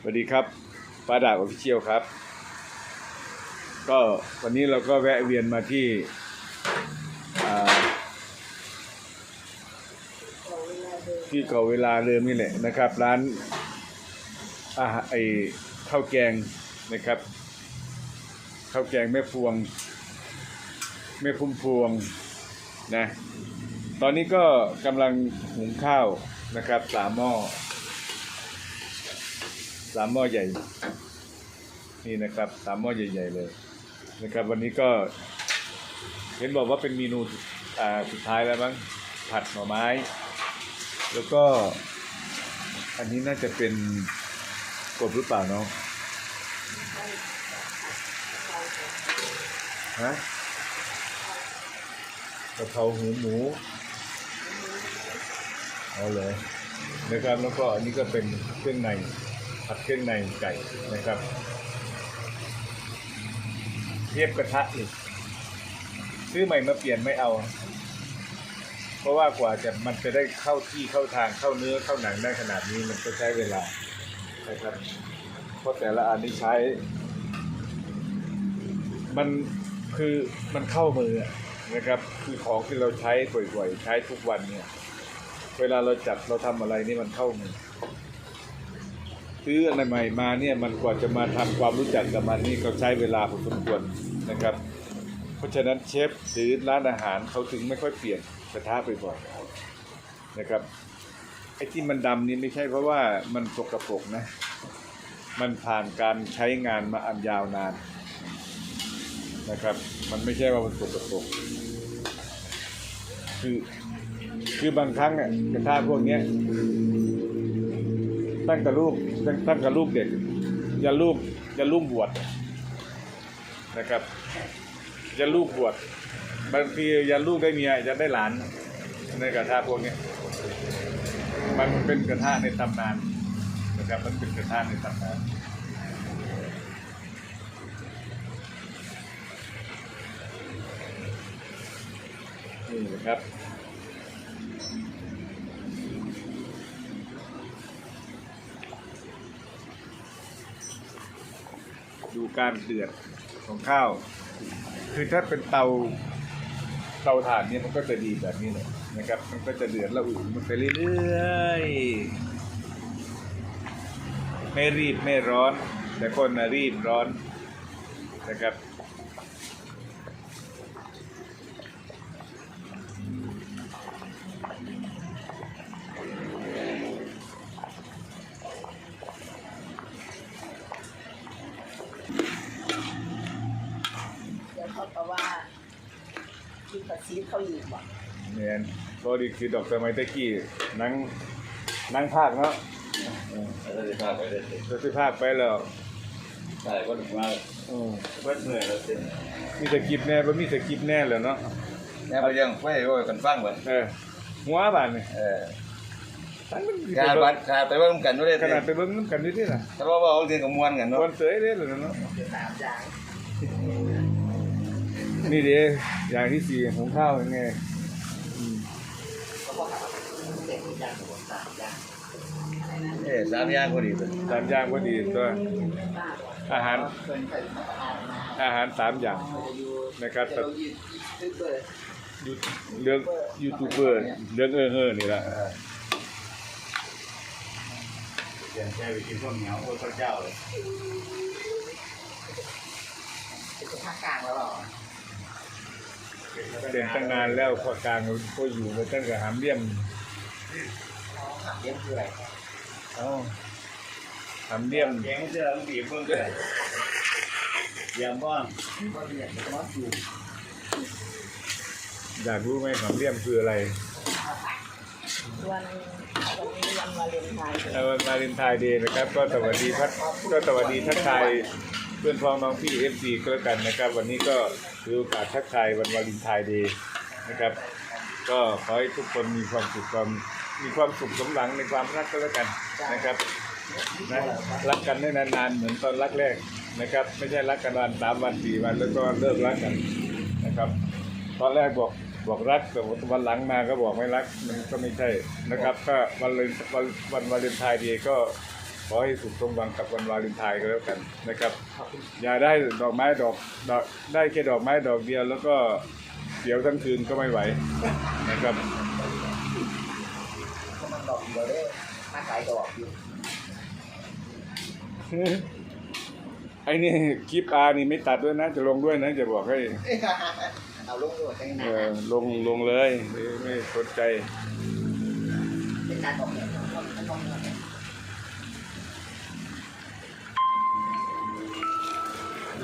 สวัสดีครับป้าดาบอภิเชียลครับ ก็วันนี้เราก็แวะเวียนมาที่ที่เก่าเวลาเดิมนี่แหละนะครับ ร้านอาหารไอข้าวแกงนะครับข้าวแกงแม่พวงแม่พุ่มพวงนะตอนนี้ก็กำลังหุงข้าวนะครับสามหม้อ สามหม้อใหญ่ นี่นะครับสามหม้อใหญ่ ๆ เลย นะครับ วันนี้ก็เห็นบอกว่าเป็นเมนูอ่าสุดท้ายแล้วมั้งผัดหน่อไม้ แล้วก็ อันนี้น่าจะเป็นกบหรือเปล่าเนาะฮะกะเพราหูหมูเอาเลยนะครับแล้วก็อันนี้ก็เป็นเครื่องใน ผัดเครื่องในไก่นะครับเทียบกระทะอีกซื้อใหม่มาเปลี่ยนไม่เอา เพราะว่ากว่าจะมันจะได้เข้าที่เข้าทางเข้าเนื้อเข้าหนังได้ขนาดนี้มันก็ใช้เวลานะครับเพราะแต่ละอันนี้ใช้ มันคือมันเข้ามือนะครับคือของที่เราใช้บ่อยๆ ใช้ทุกวันเนี่ย เวลาเราจัดเราทำอะไรนี่มันเข้ามือ ซื้ออะไรใหม่มาเนี่ยมันกว่าจะมาทำความรู้จักกับมันนี่ก็ใช้เวลาพอสมควรนะครับ เพราะฉะนั้นเชฟหรือร้านอาหารเขาถึงไม่ค่อยเปลี่ยนกระทะไปบ่อยนะครับไอ้ที่มันดำนี่ไม่ใช่เพราะว่ามันสกปรกนะ มันผ่านการใช้งานมาอันยาวนานนะครับ มันไม่ใช่ว่ามันสกปรกคือคือบางครั้งเนี่ยกระทะพวกเนี้ยตั้งแต่ลูกตั้งตั้งแต่ลูกเด็กยันลูกยันลูกบวชนะครับยันลูกบวชบางทียันลูกได้เมียยันได้หลานในกระทะพวกนี้มันเป็นกระทะในตำนานนะครับมันเป็นกระทะในตำนานนี่นะครับ การเดือดของข้าว คือถ้าเป็นเตาเตาถ่านเนี่ยมันก็จะดีแบบนี้เลยนะครับ มันก็จะเดือดละอุ่นมันไปเรื่อยๆไม่รีบไม่ร้อน แต่คนน่ะรีบร้อนนะครับ เดี๋ยวเขาก็ว่าคิดภาษี เขาอีกว่ะเนี่ยก็ดีคือดอกสมัยตะกี้นั่งนั่งภาคเนาะแล้วจะพาไปได้สิจะสิภาคไปแล้วใช่ก็ถึงว่าอืมเบิดเหนื่อยแล้วสิมีสกิปแน่บ่มีสกิปแน่เลยเนาะแม่ไปยังไฟโอ้ยกันฟังเบิดเออหัวบานนี่เออตั้งมันสิการไปบัเบิ่ดงขาดไปเบิ่งกันด้วยขเด้นาดไปเบิ่งน้ำกันนี่ที่ล่ะแต่ว่าว่าเอาเรื่องกับมวนกันเนาะวันเสยเด้เลยเนาะคือสามอย่าง นี่เด้อย่างที่สี่หุงข้าวยังไงอืมเขาบอกว่าเด็กอย่างหัวสามอย่างอะไรนะเอ้สามอย่างพอดีเลยสามอย่างพอดีตัวอาหารเคยเคยมาทานมาอาหารสามอย่างจะอยู่นะครับจะเรายืดยืดเปิดยูเรื่องยูทูบเบอร์เรื่องเออเออนี่ละเดี๋ยวแค่ไปกินข้าวเหนียวโอ้ยเจ้าเลย เป็นภาคกลางแล้วหรอ เด่นตั้งนานแล้วพอกลางก็อยู่มาตั้งแต่หามเลี่ยมถามเลี้ยงคืออะไรเอ้าหามเลี่ยมแกงเสื้อต้องบีบเบิ่งเลยยำบ้างก็เรียนก็อยู่อยากรู้ไหมหามเลี่ยมคืออะไรวันวันนี้วันวาเลนไทน์เอ่อวันวาเลนไทน์เดย์นะครับ ก็สวัสดีพัดก็สวัสดีทักทายเพื่อนพ้องน้องพี่เอฟซีก็แล้วกันนะครับ วันนี้ก็ ถือโอกาสทักทายวันวาเลนไทน์เดย์นะครับ ก็ขอให้ทุกคนมีความสุขความมีความสุขสมหวังในความรักก็แล้วกันนะครับนะรักกันได้นานๆเหมือนตอนรักแรกนะครับ ไม่ใช่รักกันวันสามวันสี่วันแล้วก็เลิกรักกันนะครับ ตอนแรกบอกบอกรักแต่วันหลังมาก็บอกไม่รักมันก็ไม่ใช่นะครับ ก็วันเลนวันวันวาเลนไทน์เดย์ก็ ขอให้สุขสมหวังกับวันวาเลนไทน์ก็แล้วกันนะครับ อย่าได้ดอกไม้ดอกดอกได้แค่ดอกไม้ดอกเดียว แล้วก็เดี๋ยวทั้งคืนก็ไม่ไหวนะครับก็มันดอกเดียวเลยมาขายดอกอยู่ไอ้นี่คลิปอานี่ไม่ตัดด้วยนะ จะลงด้วยนะ จะบอกให้เอาลงด้วยจังเอนะอลงลงเลยไม่ไม่สนใจเป็นการดอกเนี่ย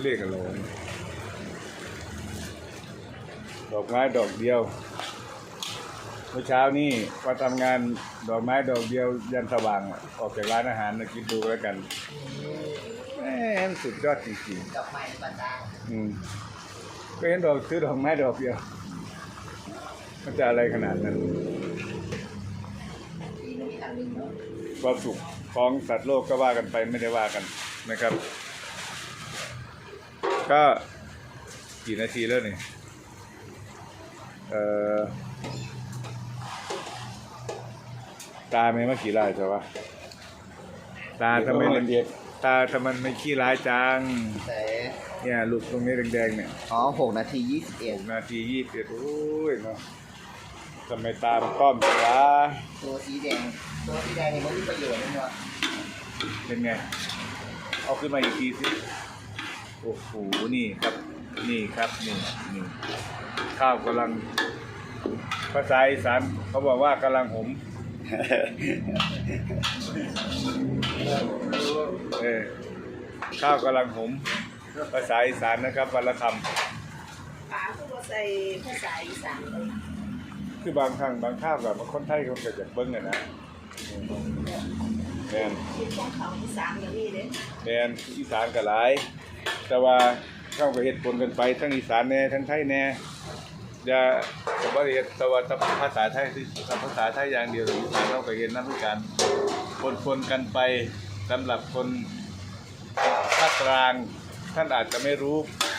เรียกอะไรวะดอกไม้ดอกเดียว เมื่อเช้านี่มาทำงานดอกไม้ดอกเดียวยันสว่างอะออกจากร้านอาหารนะคิดดูแล้วกันแหมสุดยอดจริงดอกไม้ในบ้านดาวๆอืมก็เห็นดอกซื้อดอกไม้ดอกเดียว มันจะอะไรขนาดนั้นปีนึงมีทางหนึ่งเนาะความสุขของสัตว์โลกก็ว่ากันไปไม่ได้ว่ากันนะครับ ก็กี่นาทีแล้วเนี่ยเอ่อตาไม่มากี่ลายใช่ปะตาทำไมมันตาทำไมไม่ขี้ร้ายจัง แต่เนี่ยลูกตรงนี้แดงๆเนี่ย อ๋อหกนาทียี่สิบเอ็หดกนาทียี่สิบโอ้ยเนาะทำไมตามันต้อมจังวะตัวสีแดง ตัวสีแดงนี่มันมีประโยชน์นะเนาะเป็นไง เอาขึ้นมาอีกทีสิ โอ้โหนี่ครับนี่ครับนี่นี่ข้าวกำลังภาษาอีสานเขาบอกว่ากำลังหมเออข้าวกำลังหมภาษาอีสานนะครับวันละคป๋าคือบ่ใส่ภาษาอีสานเลยำคือบางครั้งบางข้าวแบบคนไทยเขาก็จะเบิ้งอะนะแมนคิดของเขาอีสานก็มีเด้แมนอีสานก็หลาย แต่ว่าเข้ากับเหตุผลกันไปทั้งอีสานแน่ทั้งไทยแน่อย่าแต่ว่าเฮ็ดแต่ว่าภาษาไทยที่ภาษาไทยอย่างเดียวอีสานเข้ากับเห็นนั่นคือการปนๆกันไปสำหรับคนภาคกลางท่านอาจจะไม่รู้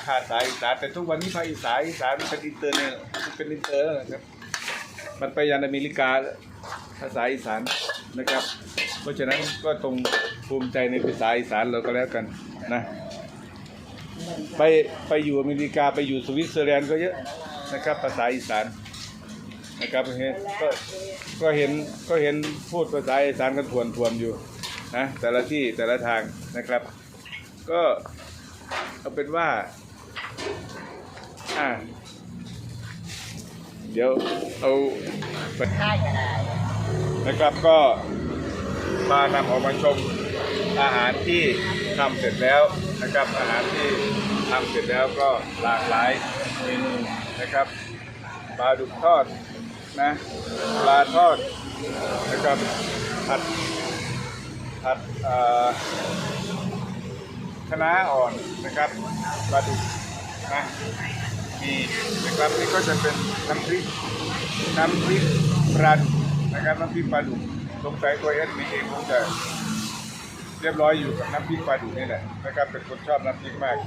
ภาษาอีสานแต่ทุกวันนี้ภาคอีสานอีสานเป็นอินเตอร์เนี่ยมันเป็นอินเตอร์นะครับมันไปยันอเมริกาภาษาอีสานนะครับ เพราะฉะนั้นก็ตรงภูมิใจในภาษาอีสานเราก็แล้วกันนะ ไปไปอยู่อเมริกาไปอยู่สวิตเซอร์แลนด์ก็เยอะนะครับภาษาอีสานนะครับเห็นก็ก็เห็นก็เห็นพูดภาษาอีสานกันทวนทวนอยู่นะแต่ละที่แต่ละทางนะครับ ก็เอาเป็นว่าอ่าเดี๋ยวเอาไปค่ายก็ได้นะครับก็มานำออกมาชมอาหารที่ทำเสร็จแล้ว นะครับอาหารที่ทำเสร็จแล้วก็หลากหลายเมนูนะครับปลาดุกทอดนะปลาทอดนะครับผัดผัดเอ่อคะน้าอ่อนนะครับปลาดุกนะมีนะครับนี่ก็จะเป็นน้ำพริกน้ำพริกปลาดุกนะครับน้ำพริกปลาดุกสงสัยตัวเอสมีเองคงจะ เรียบร้อยอยู่กับน้ำพริกปลาดุกนี่แหละนะครับเป็นคนชอบน้ำพริกมาก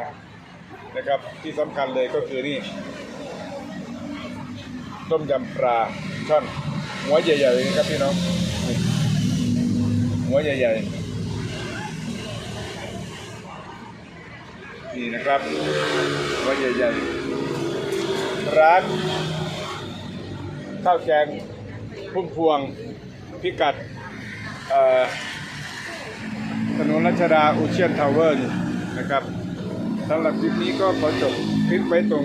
นะนะครับที่สำคัญเลยก็คือนี่ ต้มยำปลาช่อนหัวใหญ่ๆนะครับพี่น้องหัวใหญ่ๆนี่นะครับหัวใหญ่ๆร้านข้าวแกงพุ่มพวงพิกัดเอ่อ ถนนรัชดาอุเชียนทาวเวอร์นะครับสำหรับคลิปนี้ก็ขอจบคลิปไว้ตรง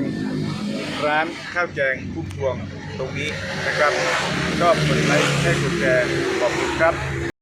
ร้านข้าวแกงคุ้มพวงตรงนี้นะครับ ก็เปิดไลค์ให้กดแชร์ขอบคุณครับ